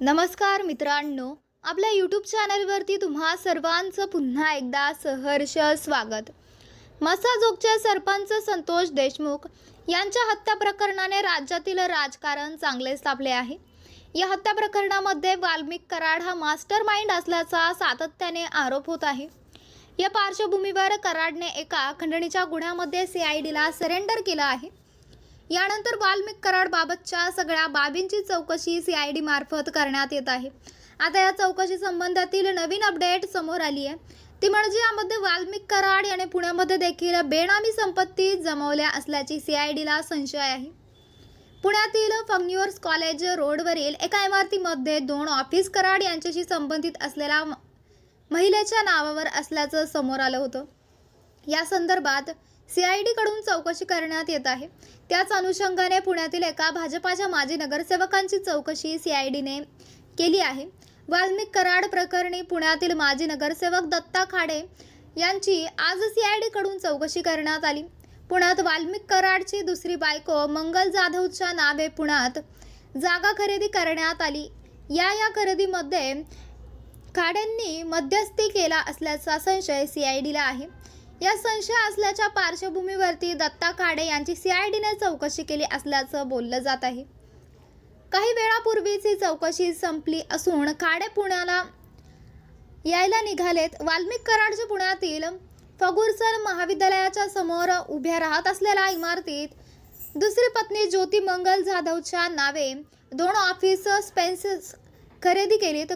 नमस्कार मित्रांनो आपल्या यूट्यूब चॅनलवरती तुम्हा सर्वांचं पुन्हा एकदा सहर्ष स्वागत. मसाजोगचे सरपंच संतोष देशमुख यांच्या हत्या प्रकरणाने राज्यातील राजकारण चांगलेच तापले आहे. या हत्या प्रकरणामध्ये वाल्मिक कराड हा मास्टर माइंड असल्याचा सातत्याने आरोप होत आहे. या पार्श्वभूमीवर कराडने एका खंडणीच्या गुन्ह्यामध्ये सी आय डीला सरेंडर केलं आहे. यानंतर वाल्मिक कराडबाबतच्या सगळ्या बाबींची चौकशी सीआयडी मार्फत करण्यात येत आहे. आता या चौकशी संबंधातील नवीन अपडेट समोर आली आहे. ती म्हणजे यामध्ये वाल्मिक कराड याने पुण्यामध्ये देखील बेनामी संपत्ती जमवल्या असल्याची सीआयडीला संशय आहे. पुण्यातील फंग्युअर्स कॉलेज रोडवरील एका इमारतीमध्ये दोन ऑफिस कराड यांच्याशी संबंधित असलेल्या महिलेच्या नावावर असल्याचं समोर आलं होतं. या संदर्भात सीआयडीकडून चौकशी करण्यात येत आहे. त्याच अनुषंगाने पुण्यातील एका भाजपाच्या माजी नगरसेवकांची चौकशी सीआयडीने केली आहे. वाल्मिक कराड प्रकरणी पुण्यातील माजी नगरसेवक दत्ता खाडे यांची आज सीआयडीकडून चौकशी करण्यात आली. पुण्यात वाल्मिक कराडची दुसरी बायको मंगल जाधवच्या नावे पुण्यात जागा खरेदी करण्यात आली. या या खरेदीमध्ये खाडेंनी मध्यस्थी केला असल्याचा संशय सीआयडीला आहे. या संशय असल्याच्या पार्श्वभूमीवरती दत्ता काडे यांची सीआयडीने चौकशी केली असल्याचं बोललं जात आहे. काही वेळापूर्वीच ही चौकशी संपली असून काडे पुण्याला यायला निघालेत. वाल्मिक कराडचे पुण्यातील फगुरसर महाविद्यालयाच्या समोर उभ्या राहत असलेल्या इमारतीत दुसरी पत्नी ज्योती मंगल जाधवच्या नावे दोन ऑफिस स्पेन्सेस खरेदी केलीत.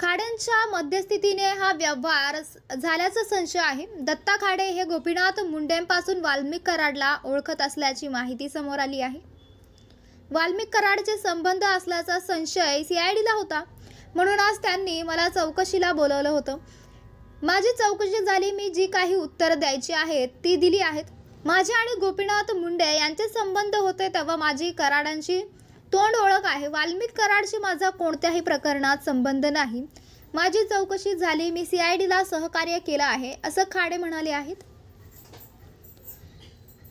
खाडेंच्या मध्यस्थितीने हा व्यवहार झाल्याचा संशय आहे. दत्ता खाडे हे गोपीनाथ मुंडेंपासून वाल्मिक कराडला ओळखत असल्याची माहिती समोर आली आहे. वाल्मिक कराडचे संबंध असल्याचा संशय सीआयडीला होता. म्हणून आज त्यांनी मला चौकशीला बोलवलं होतं. माझी चौकशी झाली मी जी काही उत्तरं द्यायची आहेत ती दिली आहेत. माझे आणि गोपीनाथ मुंडे यांचे संबंध होते तेव्हा माझी कराडांची तोंड ओळख आहे. वाल्मिक कराडशी माझा कोणत्याही प्रकरणात संबंध नाही. माझी चौकशी झाली. मी सी आय डीला सहकार्य केलं आहे. असं खाडे म्हणाले आहेत.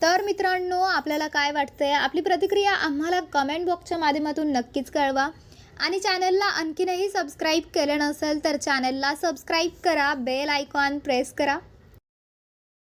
तर मित्रांनो आपल्याला काय वाटतंय? आपली प्रतिक्रिया आम्हाला कमेंट बॉक्सच्या माध्यमातून नक्कीच कळवा. आणि चॅनलला आणखीनही सबस्क्राईब केलं नसेल तर चॅनलला सबस्क्राईब करा. बेल आयकॉन प्रेस करा.